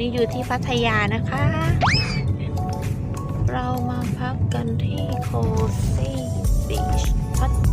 นี้อยู่ที่พัทยานะคะ เรามาพักกันที่โคซี่บีชพัท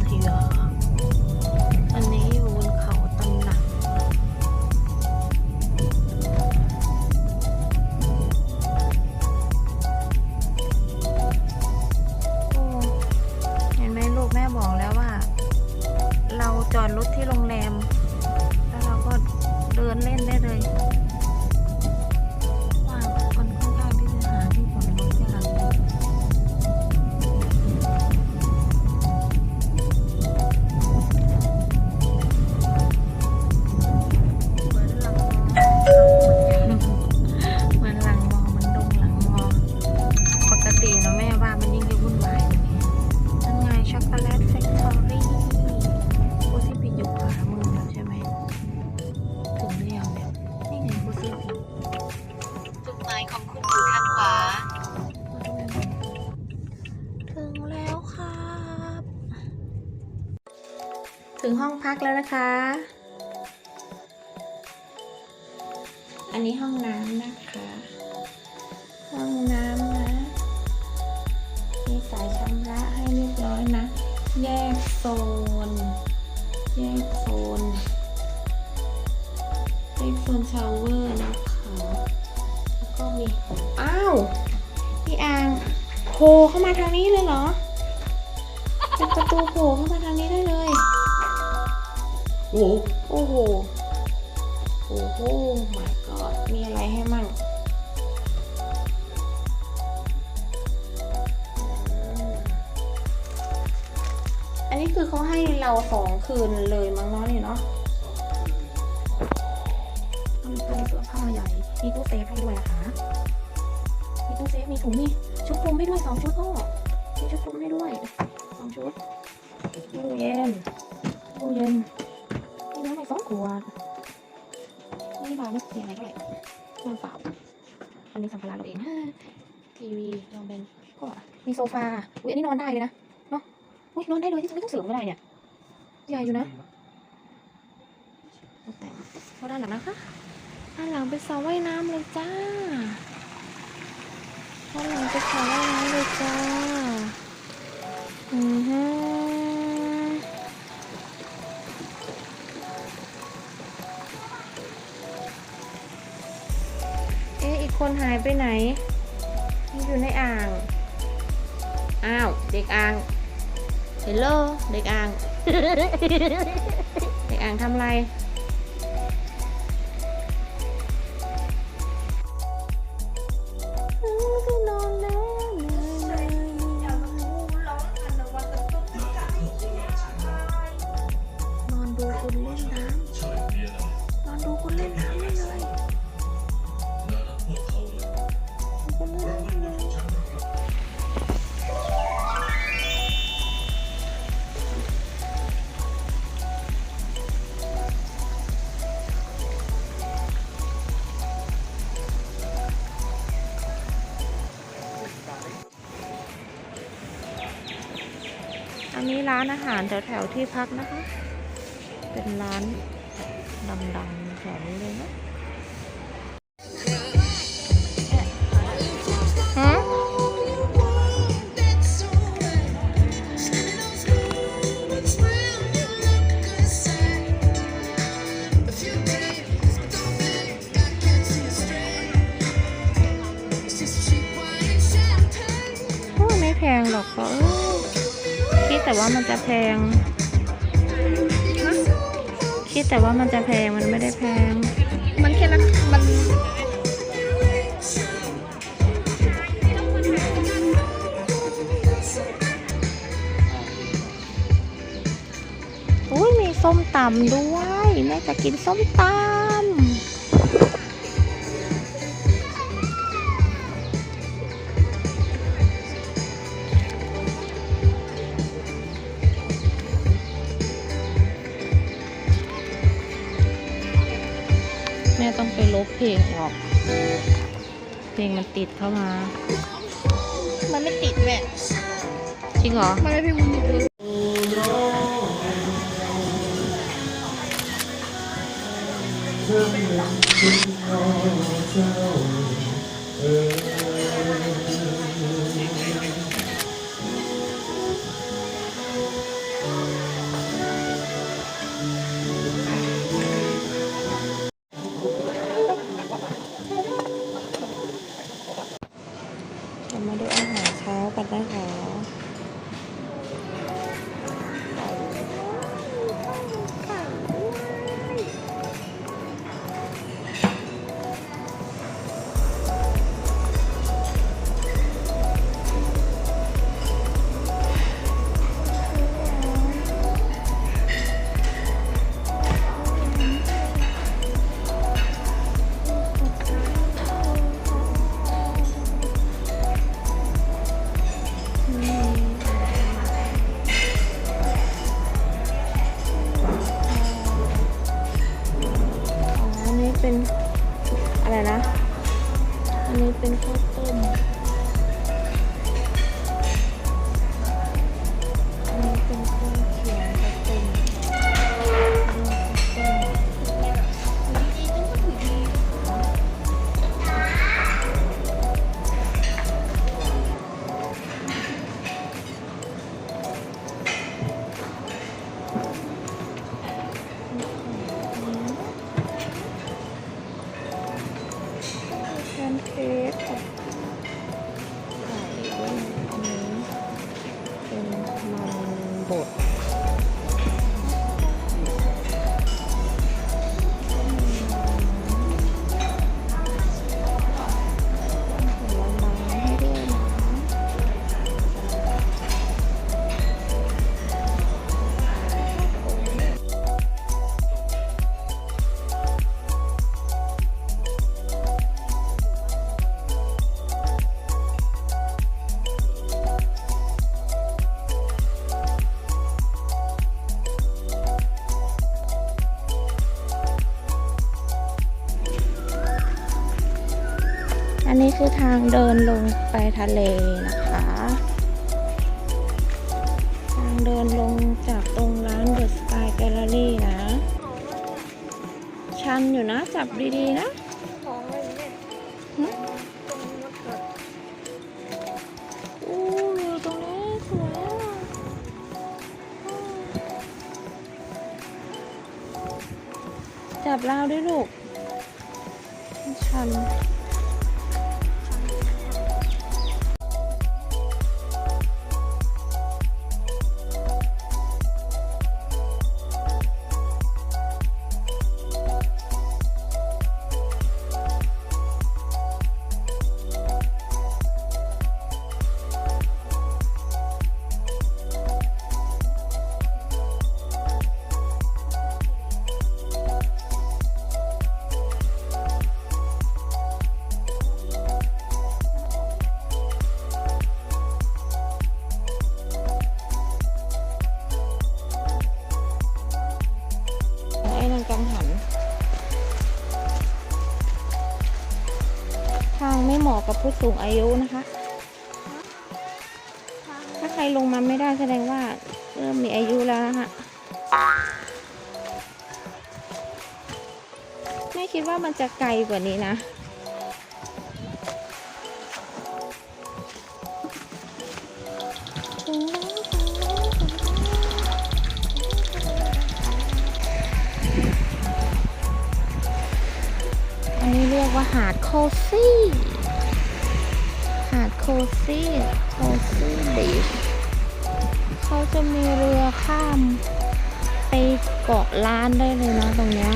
น แยกโซน แยกโซนชาวเวอร์นะคะ แล้วก็มี อ้าว พี่อางโผล่เข้ามาทางนี้เลยเหรอเป็นประตูโผล่เข้ามาทางนี้ได้เลย โอ้โห โอ้โห โอ้โห ให้เราสองคืนเลยมั้งเนาะนี่เนาะมีตู้เสื้อผ้าใหญ่ มีตู้เซฟให้ด้วยนะคะ มีตู้เซฟ มีถุงมีชุดคลุมให้ด้วยสองชุดพ่อมีชุดคลุมให้ด้วยสองชุดตู้เย็นตู้เย็นนี่น้ำไปสองขวดนี่บาร์ไม่เสียอะไรเท่าไหร่น้ำเปล่าอันนี้สัมภาระเราเองทีวีลองเป็นก็มีโซฟา อุ้ยอันนี้นอนได้เลยนะ เนาะอุ้ยนอนได้เลยที่จะไม่ต้องเสริมก็ได้เนี่ย ใหญ่อยู่นะตกแต่งเข้าด้านหลังนะคะ ด้านหลังเป็นสระว่ายน้ำเลยจ้า ด้านหลังเป็นสระว่ายน้ำเลยจ้า อือฮึเอ๊ะอีกคนหายไปไหน อยู่ในอ่าง อ้าว เด็กอ่าง เฮลโลเด็กอ่าง ไออ่างทำอะไร ร้านอาหารแถวๆที่พักนะคะ เป็นร้านดังๆแถวนี้เลยนะฮะโอ้ยไม่แพงหรอกก็เอ้ยคิด แต่ว่ามันจะแพงคิดแต่ว่ามันจะแพงมันไม่ได้แพง มันแค่นั้นมันอุ้ยมีส้มตำด้วยแม่จะกินส้มตำ ต้องไปลบเพลงออก เพลงมันติดเข้ามา มันไม่ติดแม่ จริงเหรอ มันไม่เป็นมันเลยฉันยังคิดรอเจ้า นี้ เดินลงไปทะเลนะคะทางเดินลงจากตรงร้าน The Sky Gallery นะ ชันอยู่นะจับดีๆนะของอะไรเนี่ยหึอู้อยู่ตรงนี้สวยจับราวด้วยลูกชัน สูงอายุนะคะ ถ้าใครลงมาไม่ได้แสดงว่าเริ่มมีอายุแล้วนะคะไม่คิดว่ามันจะไกลกว่านี้นะอันนี้เรียกว่าหาดโคซี่ โคซี่โคซี่บีชเขาจะมีเรือข้ามไปเกาะล้านได้เลยนะตรงเนี้ย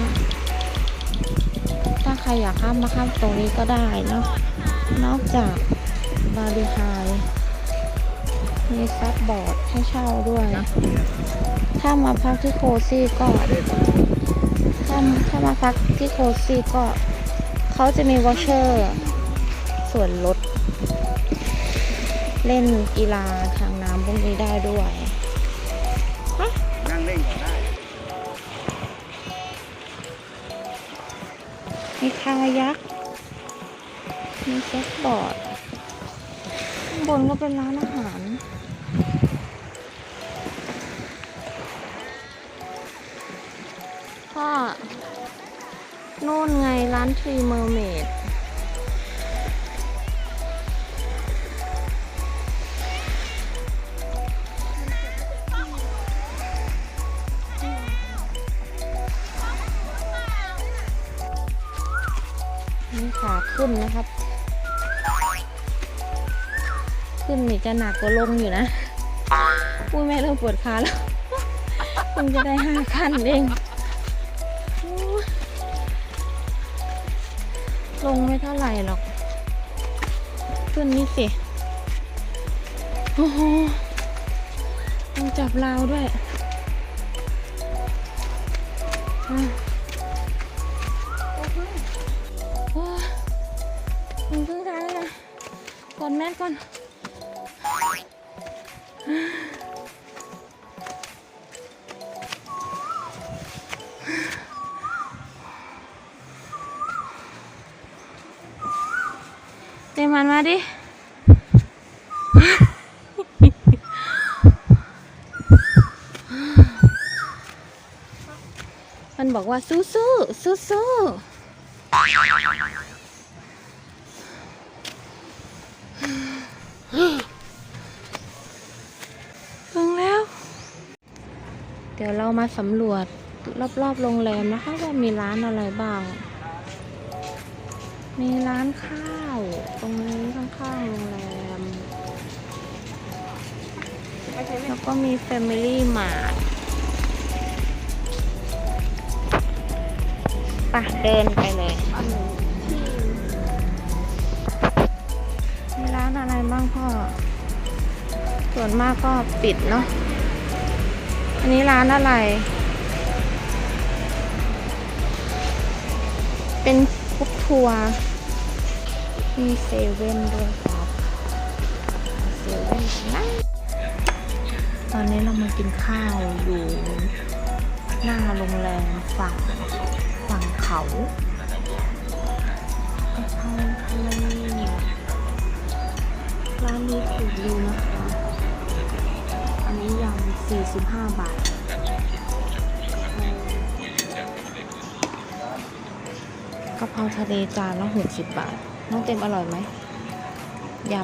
ถ้าใครอยากข้ามมาข้ามตรงนี้ก็ได้เนาะนอกจากบาริไฮมีซับบอร์ดให้เช่าด้วย ถ้ามาพักที่โคซี่ก็ถ้าถ้ามาพักที่โคซี่ก็ เขาจะมีวอเชอร์ส่วนลด เล่นกีฬาทางน้ำพวกนี้ได้ด้วยนั่งเล่นก่อนได้มีคายักมีเซ็ตบอร์ด ข้างบนก็เป็นร้านอาหารพ่อโน่นไงร้านทรีเมอร์เมด ขาขึ้นนะครับ ขึ้นนี่จะหนักกว่าลงอยู่นะพูดแม่เริ่มปวดขาแล้วคงจะได้ห้าขั้นเองโอ้ยลงไม่เท่าไหร่หรอก ขึ้นนี่สิ โอ้โหต้องจับราวด้วย กดแมสก่อนเตมันมา มาสำรวจรอบๆโรงแรมนะคะว่ามีร้านอะไรบ้าง มีร้านข้าว ตรงนี้ข้างๆโรงแรม แล้วก็มี Family Mart ปะเดินไปเลย มีร้านอะไรบ้างพ่อ ส่วนมากก็ปิดเนาะ อันนี้ร้านอะไร เป็นกรุ๊ปทัวร์ มีเซเว่นด้วยครับ เซเว่นนะตอนนี้เรามากินข้าวอยู่หน้าโรงแรมฝั่งฝั่งเขากะเพราทะเลร้านนี้ถูกดีนะคะ อันนี้ยำ 45 บาท กะเพราทะเลจานละหกสิบาท น้องเต็มอร่อยไหม ย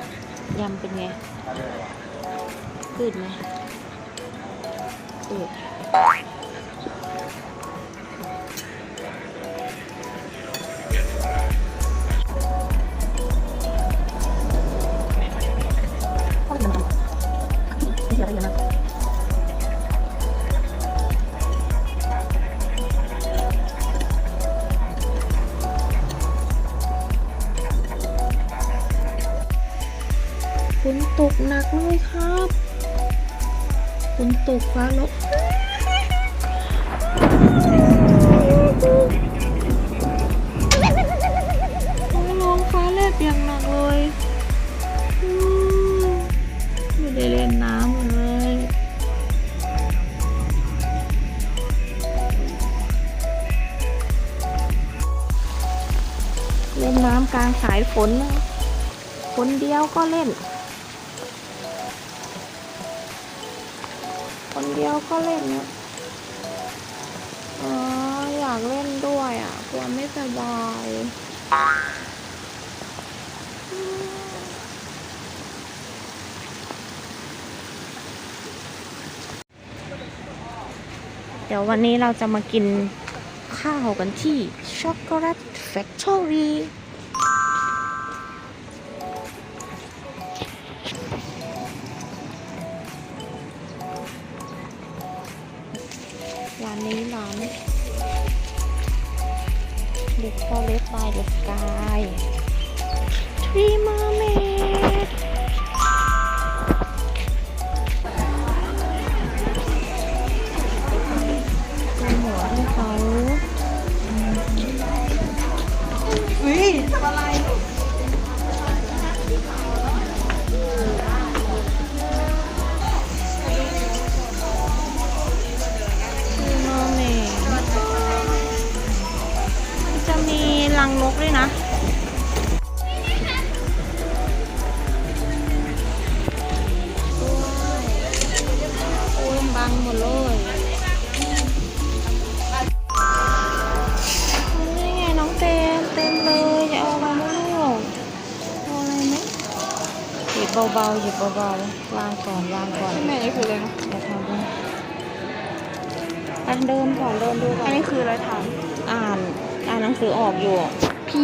ำ ยำเป็นไงกืดไหมกืดเยอะมาก ตกฟ้าลบโอ้ยร้องฟ้าแลบอย่างหนักเลยไม่ได้เล่นน้ำเลยเล่นน้ำกลางสายฝน คนเดียวก็เล่น เดียวก็เล่นนะอ๋ออยากเล่นด้วยอะกลัวไม่สบายเดี๋ยววันนี้เราจะมากินข้าวกันที่ช็อกโกแลตแฟคทอรี่ ร้านนี้ร้านเด็กพอเล็บบายเด็กกายทรีมาเมด ด้วยนะ โอ้บังหมดเลยนี่ไงน้องเต็มเต็มเลยจะเอาไรไม่รู้เอาอไรไหมหยิบเบาๆหยิบเบาๆวางก่อนวางก่อนแม่นี่คืออะไรนะเดี๋ทำดูอันเดิมก่อนเดิมดูก่อนอันนี้คืออะไรทำอ่าน อ่านหนังสือออกอยู่ พรี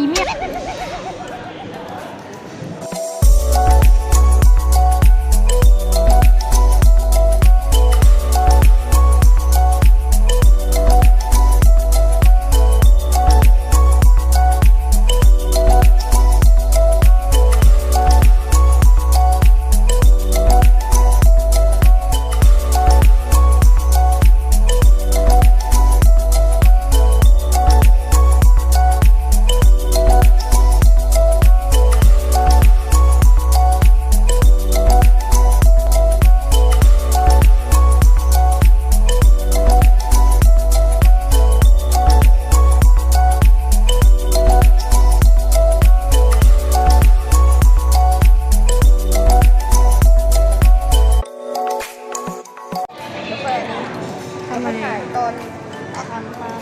อาหาร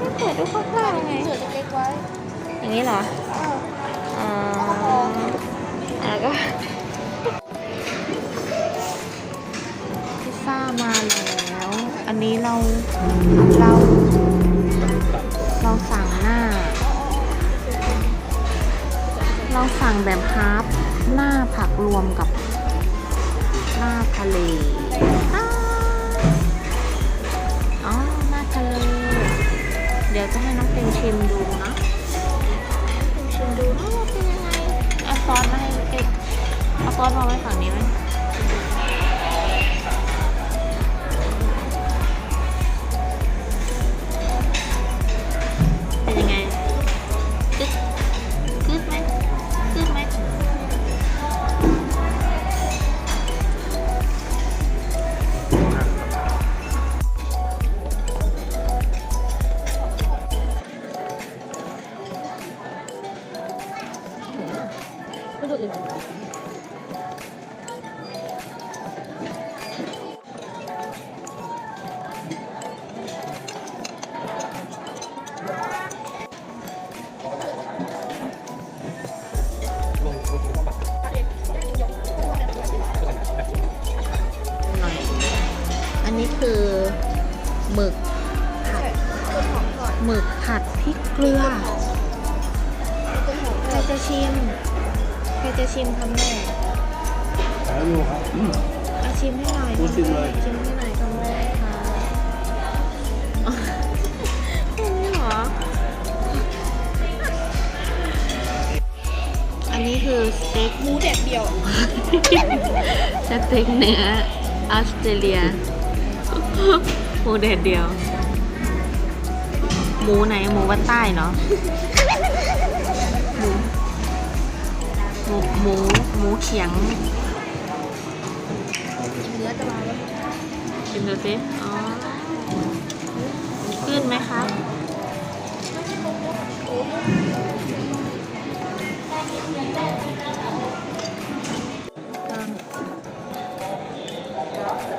มาเปิดดูคร่าวๆไงเหลือเล็กๆไว้อย่างนี้เหรอเอออ่าแล้วก็พอแล้วก็พิซซ่ามาแล้ว อันนี้เราเรา เราสั่งหน้า เราสั่งแบบฮาร์ฟหน้าผักรวมกับหน้าทะเล เดี๋ยวจะให้น้องเพียงชิมดูนะเต็งชิมดูว่าเป็นยังไงเอาซอสมาให้เอ๊ะเอาซอสมาไว้ฝั่งนี้ไหม หมึกผัดหมึกผัดพริกเกลือใครจะชิมใครจะชิมคำแรกแล้วอยู่ครับอาชิมให้หน่อยพูดชิมเลยชิมให้หน่อยคำแรกค่ะอ๋อแค่นี้เหรอ อันนี้คือสเต็กหมูแดดเดียวสเต็กเนื้อออสเตรเลีย หมูเด็ดเดียว หมูไหนหมูบ้านใต้เนาะหมูหมูหมูเขียงเนื้อจะมาแล้วชิมดูสิอ๋อขึ้นไหมครับ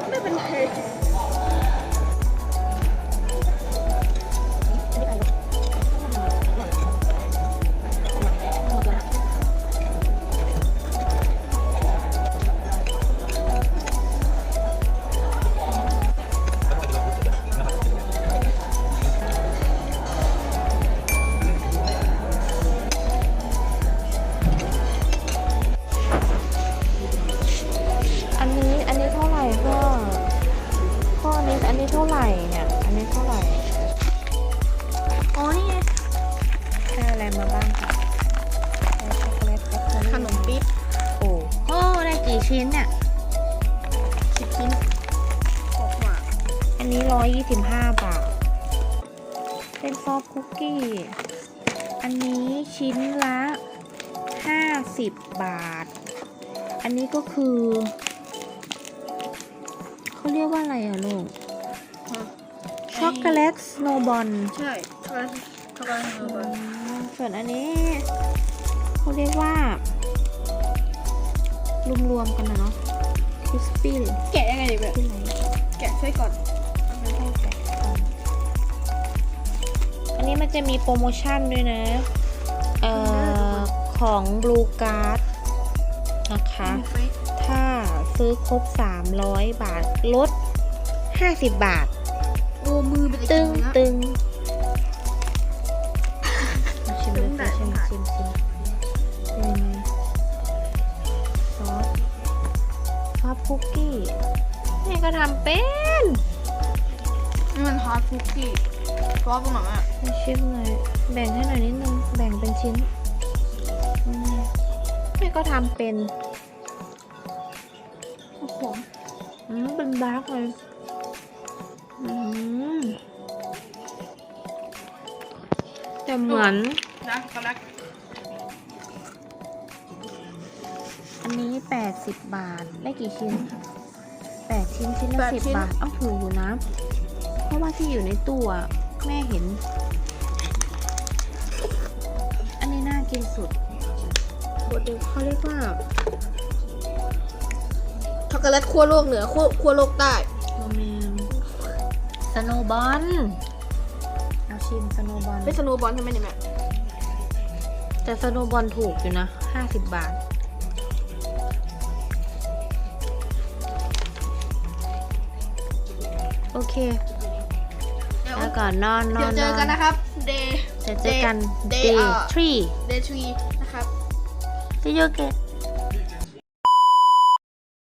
ไม่เป็นไร อันนี้ก็คือ เขาเรียกว่าอะไรอะลูก ช็อกโกแลตสโนบอลใช่ช็อกโกแลตช็อกโกแลตเนื้อบอลส่วนอันนี้เขาเรียกว่ารวมๆกันนะเนาะคริสปี้หรือแกะยังไงดีแบบที่ไหนแกะใช่ก่อนไม่ได้แกะก่อนอันนี้มันจะมีโปรโมชั่นด้วยนะ เอ่อ ของ Blue Card นะคะเฟซถ้าซื้อครบ 300 บาทลด 50 บาท โอ้มือเป็นตึงเนื้อตึงชิมตึเลยงแบบชิมชิมชิมเป็นยังไงซอสซอสคุกกี้แม่ก็ทำเป็นนี่มันฮอตคุกกี้ซอสตรงไหนอะให้ชิมหน่อยแบ่งให้หน่อยนิดนึง แบ่งเป็นชิ้นอืมแม่ก็ทำเป็น อืมเป็นดาร์กเลยอืมแต่เหมือน นะกำลังอันนี้ 80 บาท ได้กี่ชิ้น 8 ชิ้นชิ้นละ10บาท เอ้าถูกอยู่นะ เพราะว่าที่อยู่ในตู้อะแม่เห็น อันนี้น่ากินสุดบดเดียวเขาเรียกว่า ช็อกโกแลตขั้วโลกเหนือขั้วขั้วโลกใต้โรแมนสโนบอลเอาชิมสโนบอลเป็นสโนว์บอลใช่ไหมเนี่ยแม่แต่สโนบอลถูกอยู่นะ50บาท โอเคเดี๋ยวแล้วก่อนนอนนเดี๋อยวนเจอกันนะครับ day เดี๋ยวเจอกัน day day uh, three day three นะครับ see you again